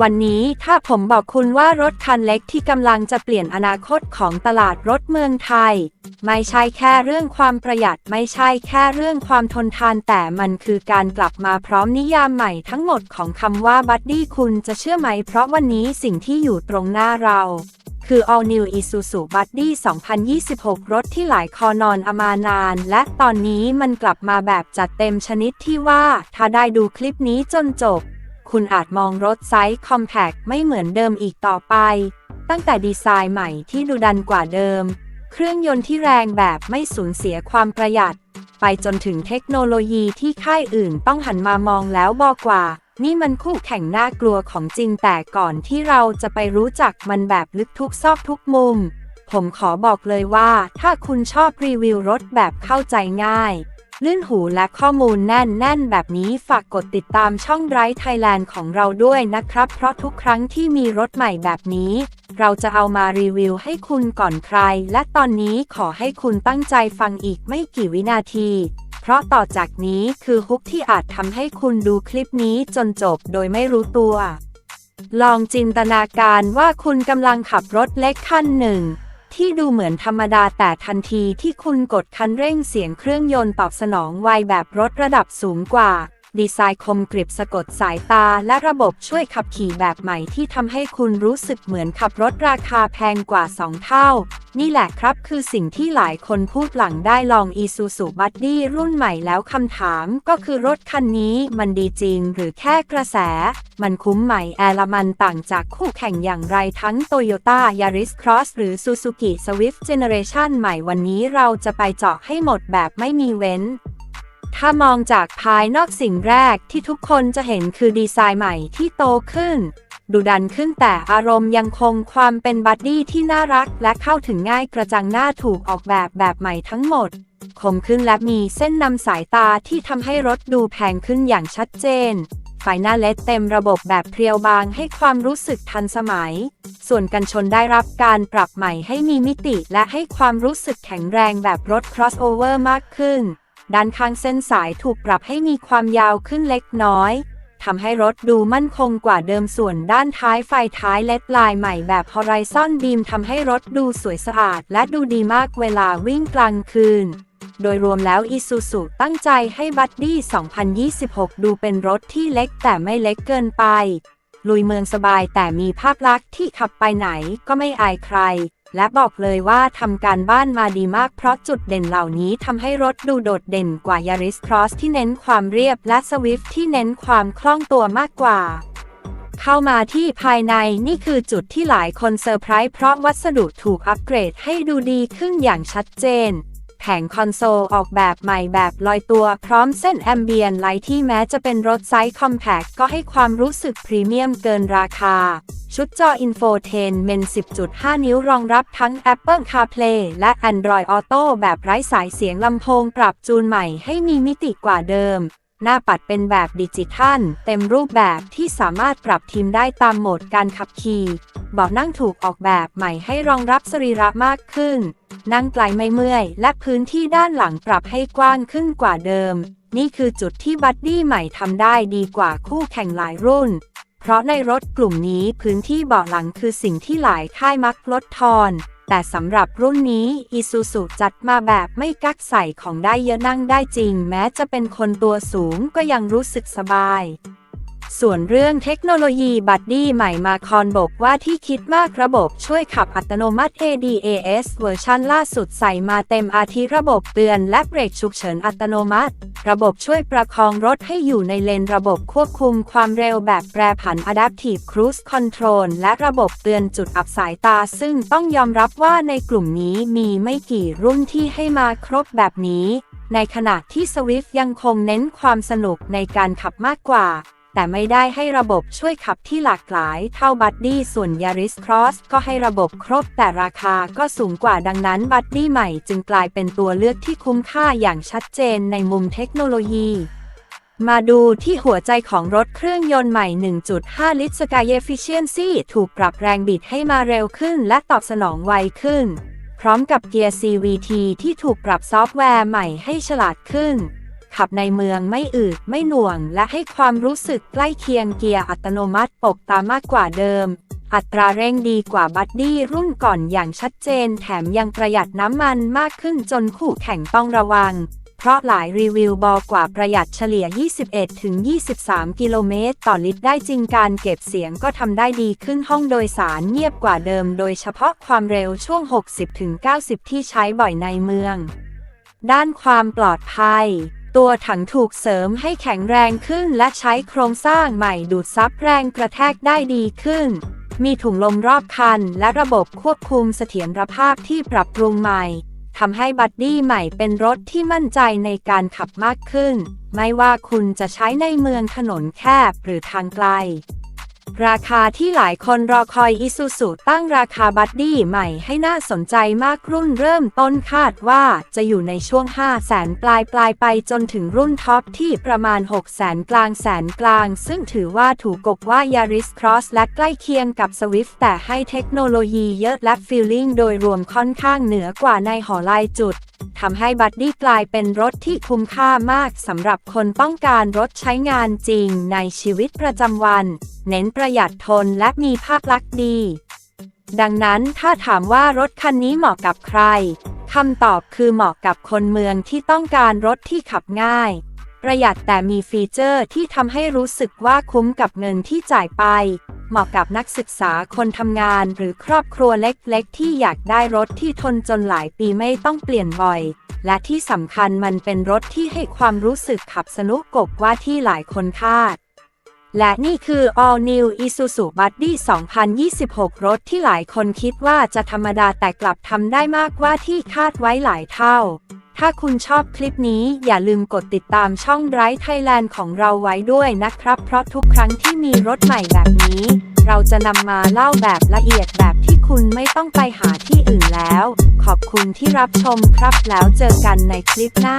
วันนี้ถ้าผมบอกคุณว่ารถคันเล็กที่กำลังจะเปลี่ยนอนาคตของตลาดรถเมืองไทย ไม่ใช่แค่เรื่องความประหยัดไม่ใช่แค่เรื่องความทนทานแต่มันคือการกลับมาพร้อมนิยามใหม่ทั้งหมดของคำว่าบัดดี้คุณจะเชื่อไหมเพราะวันนี้สิ่งที่อยู่ตรงหน้าเราคือ All New Isuzu Buddy 2026 รถที่หลายคอนอนอมานาน และตอนนี้มันกลับมาแบบจัดเต็มชนิดที่ว่า ถ้าได้ดูคลิปนี้จนจบ คุณอาจมองรถไซส์คอมแพคไม่เหมือนเดิมอีกต่อไป ตั้งแต่ดีไซน์ใหม่ที่ดูดันกว่าเดิม เครื่องยนต์ที่แรงแบบไม่สูญเสียความประหยัด ไปจนถึงเทคโนโลยีที่ค่ายอื่นต้องหันมามองแล้วบอกว่า นี่มันคู่แข่งน่ากลัวของจริงแต่ก่อนที่เราจะไปรู้จักมันแบบลึกทุกซอกทุกมุม ผมขอบอกเลยว่า ถ้าคุณชอบรีวิวรถแบบเข้าใจง่าย ลื่นหูและข้อมูลแน่นๆแบบนี้ฝากกดติดตามช่องไร้ไทยแลนด์ของเราด้วยนะครับ เพราะทุกครั้งที่มีรถใหม่แบบนี้ เราจะเอามารีวิวให้คุณก่อนใคร และตอนนี้ขอให้คุณตั้งใจฟังอีกไม่กี่วินาที เพราะต่อจากนี้คือฮุกที่อาจทำให้คุณดูคลิปนี้จนจบโดยไม่รู้ตัว ลองจินตนาการว่าคุณกำลังขับรถเล็กคันหนึ่ง ที่ดูเหมือนธรรมดาแต่ทันทีที่คุณกดคันเร่งเสียงเครื่องยนต์ตอบสนองไวแบบรถระดับสูงกว่า ดีไซน์คมกริบสะกดสายตา และระบบช่วยขับขี่แบบใหม่ที่ทำให้คุณรู้สึกเหมือนขับรถราคาแพงกว่า 2 เท่า นี่แหละครับคือสิ่งที่หลายคนพูดหลังได้ลอง Isuzu Buddy รุ่นใหม่แล้วคำถามก็คือรถคันนี้มันดีจริงหรือแค่กระแส มันคุ้มไหมแอลมันต่างจากคู่แข่งอย่างไรทั้ง Toyota Yaris Cross หรือ Suzuki Swift Generation ใหม่วันนี้เราจะไปเจาะให้หมดแบบไม่มีเว้น ถ้ามองจากภายนอกสิ่งแรกที่ทุกคนจะเห็นคือดีไซน์ใหม่ที่โตขึ้น ดูดันขึ้นแต่อารมณ์ยังคงความเป็นบัดดี้ที่น่ารักและเข้าถึงง่ายกระจังหน้าถูกออกแบบแบบใหม่ทั้งหมด คมขึ้นและมีเส้นนำสายตาที่ทำให้รถดูแพงขึ้นอย่างชัดเจนไฟหน้าเลดเต็มระบบแบบเพรียวบางให้ความรู้สึกทันสมัย ส่วนกันชนได้รับการปรับใหม่ให้มีมิติและให้ความรู้สึกแข็งแรงแบบรถ crossover มากขึ้น ด้านข้างเส้นสายถูกปรับให้มีความยาวขึ้นเล็กน้อยทำให้รถดูมั่นคงกว่าเดิมส่วนด้านท้ายไฟท้ายเลดลายใหม่แบบ Horizon Beam ทำให้รถดูสวยสะอาด และดูดีมากเวลาวิ่งกลางคืน โดยรวมแล้ว Isuzu ตั้งใจให้บัดดี้ 2026 ดูเป็นรถที่เล็กแต่ไม่เล็กเกินไป ลุยเมืองสบายแต่มีภาพลักษณ์ที่ขับไปไหนก็ไม่อายใคร และบอกเลยว่าทำการบ้านมาดีมากเพราะจุดเด่นเหล่านี้ทำให้รถดูโดดเด่นกว่ายาริสครอสที่เน้นความเรียบและสวิฟที่เน้นความคล่องตัวมากกว่า เข้ามาที่ภายในนี่คือจุดที่หลายคนเซอร์ไพรส์เพราะวัสดุถูกอัปเกรดให้ดูดีขึ้นอย่างชัดเจน แผงคอนโซลออกแบบใหม่แบบลอยตัวพร้อมเส้นแอมเบียนไลท์ที่แม้จะเป็นรถไซส์คอมแพคก็ให้ความรู้สึกพรีเมียมเกินราคา ชุดจออินโฟเทนเมน 10.5 นิ้วรองรับทั้ง Apple CarPlay และ Android Auto แบบไร้สายเสียงลำโพงปรับจูนใหม่ให้มีมิติกว่าเดิม หน้าปัดเป็นแบบดิจิทัล เต็มรูปแบบที่สามารถปรับทีมได้ตามโหมดการขับขี่ เบาะนั่งถูกออกแบบใหม่ให้รองรับสรีระมากขึ้น นั่งไกลไม่เมื่อย และพื้นที่ด้านหลังปรับให้กว้างขึ้นกว่าเดิม นี่คือจุดที่บัดดี้ใหม่ทำได้ดีกว่าคู่แข่งหลายรุ่น เพราะในรถกลุ่มนี้พื้นที่เบาะหลังคือสิ่งที่หลายค่ายมักลดทอน แต่สำหรับรุ่นนี้ Isuzu จัดมาแบบไม่กักใส่ของได้เยอะนั่งได้จริง แม้จะเป็นคนตัวสูงก็ยังรู้สึกสบาย ส่วนเรื่องเทคโนโลยีบัดดี้ใหม่มาคอนบอกว่าที่คิดมากระบบช่วยขับอัตโนมัติ ADAS เวอร์ชันล่าสุดใส่มาเต็มอาทิระบบเตือนและเบรกฉุกเฉินอัตโนมัติ ระบบช่วยประคองรถให้อยู่ในเลนระบบควบคุมความเร็วแบบแปรผัน Adaptive Cruise Control และระบบเตือนจุดอับสายตา ซึ่งต้องยอมรับว่าในกลุ่มนี้มีไม่กี่รุ่นที่ให้มาครบแบบนี้ ในขณะที่ Swift ยังคงเน้นความสนุกในการขับมากกว่า แต่ไม่ได้ให้ระบบช่วยขับที่หลากหลายเท่าบัดดี้ส่วน Yaris Cross ก็ให้ระบบครบแต่ราคาก็สูงกว่าดังนั้นบัดดี้ใหม่จึงกลายเป็นตัวเลือกที่คุ้มค่าอย่างชัดเจนในมุมเทคโนโลยีมาดูที่หัวใจของรถเครื่องยนต์ใหม่ 1.5 ลิตร Sky Efficiency ถูกปรับแรงบิดให้มาเร็วขึ้นและตอบสนองไวขึ้น พร้อมกับเกียร์ CVT ที่ถูกปรับซอฟต์แวร์ใหม่ให้ฉลาดขึ้น ขับในเมืองไม่อืดไม่หน่วง และให้ความรู้สึกใกล้เคียงเกียร์อัตโนมัติปกตามากกว่าเดิม อัตราเร่งดีกว่าบัดดี้รุ่นก่อนอย่างชัดเจน แถมยังประหยัดน้ำมันมากขึ้นจนคู่แข่งต้องระวัง เพราะหลายรีวิวบอกกว่าประหยัดเฉลี่ย 21-23 กิโลเมตรต่อลิตรได้จริงการเก็บเสียงก็ทำได้ดีขึ้นห้องโดยสารเงียบกว่าเดิม โดยเฉพาะความเร็วช่วง 60-90 ที่ใช้บ่อยในเมือง ด้านความปลอดภัย ตัวถังถูกเสริมให้แข็งแรงขึ้นและใช้โครงสร้างใหม่ดูดซับแรงกระแทกได้ดีขึ้น มีถุงลมรอบคัน และระบบควบคุมเสถียรภาพที่ปรับปรุงใหม่ทำให้บัดดี้ใหม่เป็นรถที่มั่นใจในการขับมากขึ้น ไม่ว่าคุณจะใช้ในเมืองถนนแคบหรือทางไกล ราคาที่หลายคนรอคอยอิซูซุตั้งราคาบัดดี้ใหม่ให้น่าสนใจมากรุ่นเริ่มต้นคาดว่าจะอยู่ในช่วง 5 0 0แสนปลายปลายไปจนถึงรุ่นท็อปที่ประมาณ 6 0แสนกลางแสนกลาง ซึ่งถือว่าถูกกบว่า Yaris Cross และใกล้เคียงกับ Swift แต่ให้เทคโนโลยีเยอะและฟีลลิ่งโดยรวมค่อนข้างเหนือกว่าในหอลายจุดทำให้บัดดี้กลายเป็นรถที่คุ้มค่ามากสำหรับคนต้องการรถใช้งานจริงในชีวิตประจำวันเน้นประหยัดทนและมีภาพลักษณ์ดี ดังนั้นถ้าถามว่ารถคันนี้เหมาะกับใครคำตอบคือเหมาะกับคนเมืองที่ต้องการรถที่ขับง่าย ประหยัดแต่มีฟีเจอร์ที่ทำให้รู้สึกว่าคุ้มกับเงินที่จ่ายไป เหมาะกับนักศึกษาคนทำงานหรือครอบครัวเล็กๆ ที่อยากได้รถที่ทนจนหลายปีไม่ต้องเปลี่ยนบ่อย และที่สำคัญมันเป็นรถที่ให้ความรู้สึกขับสนุกกบว่าที่หลายคนคาด และนี่คือ All New Isuzu Buddy 2026 รถที่หลายคนคิดว่าจะธรรมดาแต่กลับทำได้มากกว่าที่คาดไว้หลายเท่า ถ้าคุณชอบคลิปนี้อย่าลืมกดติดตามช่องไ i ไทยแลนด์ของเราไว้ด้วยนะครับ เพราะทุกครั้งที่มีรถใหม่แบบนี้ เราจะนำมาเล่าแบบละเอียดแบบที่คุณไม่ต้องไปหาที่อื่นแล้ว ขอบคุณที่รับชมครับแล้วเจอกันในคลิปหน้า